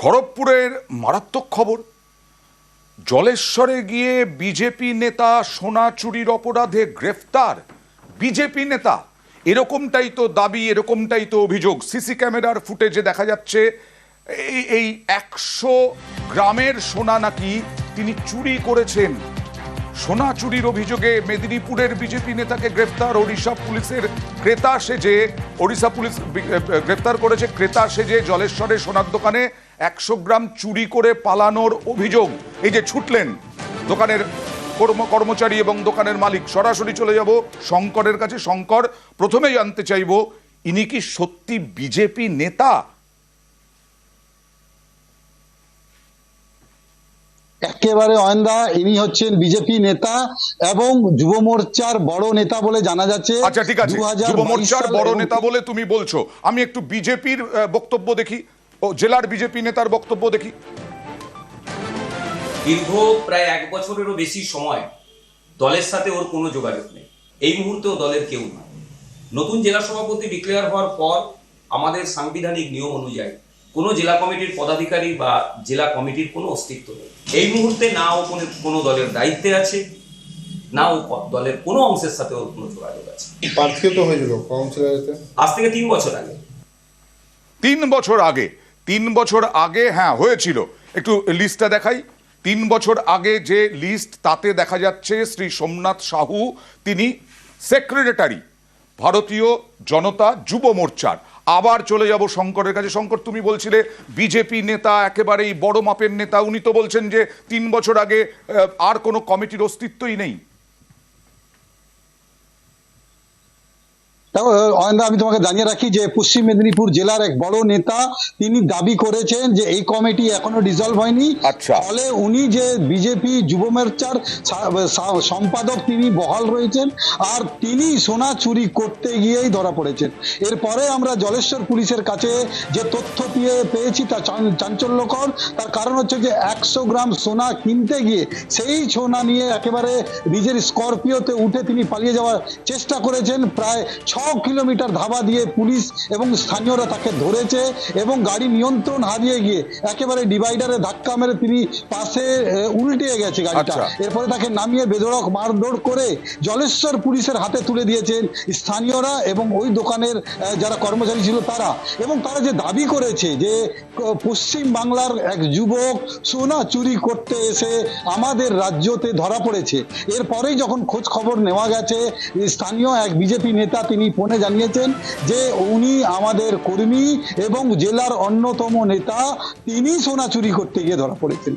খড়গপুরের মারাত্মক খবর। জলেশ্বরে গিয়ে বিজেপি নেতা সোনা চুরির অপরাধে গ্রেফতার। বিজেপি নেতা, এরকমটাই তো দাবি, এরকমটাই তো অভিযোগ। সিসি ক্যামেরার ফুটেজে দেখা যাচ্ছে, এই এই একশো গ্রামের সোনা নাকি তিনি চুরি করেছেন। সোনা চুরির অভিযোগে মেদিনীপুরের বিজেপি নেতাকে গ্রেফতার, ওড়িশা পুলিশের ক্রেতা সেজে, ওড়িশা পুলিশ গ্রেফতার করেছে ক্রেতা সেজে জলেশ্বরের সোনার দোকানে একশো গ্রাম চুরি করে পালানোর অভিযোগ। এই যে ছুটলেন দোকানের কর্ম কর্মচারী এবং দোকানের মালিক সরাসরি চলে যাব শঙ্করের কাছে। শঙ্কর প্রথমে জানতে চাইব ইনি কি সত্যি বিজেপি নেতা? একেবারে অয়ন্দা ইনি হচ্ছেন বিজেপি নেতা এবং যুব মোর্চার বড় নেতা বলে জানা যাচ্ছে। আচ্ছা ঠিক আছে। যুব মোর্চার বড় নেতা বলে তুমি বলছো। আমি একটু বিজেপির বক্তব্য দেখি। ও জেলার বিজেপি নেতার বক্তব্য দেখি। দীর্ঘ প্রায় এক বছরেরও বেশি সময় দলের সাথে ওর কোনো যোগাযোগ নেই। এই মুহূর্তেও দলের কেউ না নতুন জেলা সভাপতি ডিক্লেয়ার হওয়ার পর আমাদের সাংবিধানিক নিয়ম অনুযায়ী কোনো জেলা কমিটির পদাধিকারী বা জেলা কমিটির কোনো অস্তিত্ব নেই। এই মুহূর্তে না ও কোনো কোনো দলের দায়িত্বে আছে না ও দলের কোনো অংশের সাথে ওর কোনো যোগাযোগ আছে। প্রার্থীও তো হয়েছিল আজ থেকে তিন বছর আগে। তিন বছর আগে তিন বছর আগে হ্যাঁ হয়েছিল। একটু লিস্টটা দেখাই। তিন বছর আগে যে লিস্ট তাতে দেখা যাচ্ছে শ্রী সোমনাথ সাহু, তিনি সেক্রেটারি ভারতীয় জনতা যুব মোর্চার। আবার চলে যাব শঙ্করের কাছে। শঙ্কর, তুমি বলছিলে বিজেপি নেতা, একেবারেই বড় মাপের নেতা। উনি তো বলছেন যে তিন বছর আগে আর কোনো কমিটির অস্তিত্বই নেই। অয়ন্দা আমি তোমাকে জানিয়ে রাখি যে পশ্চিম মেদিনীপুর জেলার এক বড় নেতা তিনি দাবি করেছেন যে এই কমিটি এখনও ডিজলভ হয়নি। আচ্ছা। ফলে উনি যে বিজেপি যুব মোর্চার সম্পাদক তিনি বহাল রয়েছেন আর তিনি সোনা চুরি করতে গিয়েই ধরা পড়েছেন। এরপরে আমরা জলেশ্বর পুলিশের কাছে যে তথ্য পেয়ে পেয়েছি তা চাঞ্চল্যকর। তার কারণ হচ্ছে যে একশো গ্রাম সোনা কিনতে গিয়ে সেই সোনা নিয়ে একেবারে নিজের স্করপিওতে উঠে তিনি পালিয়ে যাওয়ার চেষ্টা করেছেন। প্রায় ছ কিলোমিটার ধাবা দিয়ে পুলিশ এবং স্থানীয়রা তাকে ধরেছে এবং গাড়ি নিয়ন্ত্রণ হারিয়ে গিয়ে একেবারে ডিভাইডারে ধাক্কা মেরে তিনি পাশে উল্টে গেছে গাড়িটা। আচ্ছা। এরপরে তাকে নামিয়ে বেধড়ক মারধর করে জলেশ্বর পুলিশের হাতে তুলে দিয়েছেন স্থানীয়রা এবং ওই দোকানের যারা কর্মচারী ছিল তারা। এবং তারা যে দাবি করেছে যে পশ্চিম বাংলার এক যুবক সোনা চুরি করতে এসে আমাদের রাজ্যতে ধরা পড়েছে। এরপরেই যখন খোঁজ খবর নেওয়া গেছে স্থানীয় এক বিজেপি নেতা তিনি ফোনে জানিয়েছেন যে উনি আমাদের কর্মী এবং জেলার অন্যতম নেতা তিনি সোনা চুরি করতে গিয়ে ধরা পড়েছেন।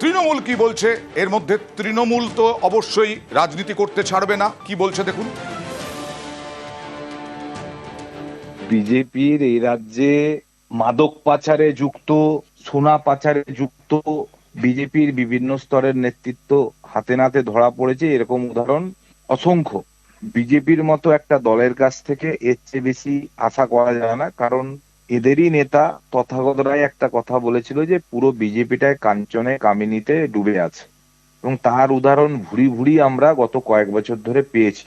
তৃণমূল কি বলছে? এর মধ্যে তৃণমূল তো অবশ্যই রাজনীতি করতে ছাড়বে না। কি বলছে দেখুন। বিজেপির এই রাজ্যে মাদক পাচারে যুক্ত সোনা পাচারে যুক্ত বিজেপির বিভিন্ন স্তরের নেতৃত্ব হাতে নাতে ধরা পড়েছে। এরকম উদাহরণ অসংখ্য। বিজেপির মতো একটা দলের কাছ থেকে এর চেয়ে বেশি আশা করা যায় না, কারণ এদেরই নেতা তথাগত রায় একটা কথা বলেছিল যে পুরো বিজেপিটায় কাঞ্চনে কামিনীতে ডুবে আছে। এবং তার উদাহরণ ভুড়ি ভুড়ি আমরা গত কয়েক বছর ধরে পেয়েছি।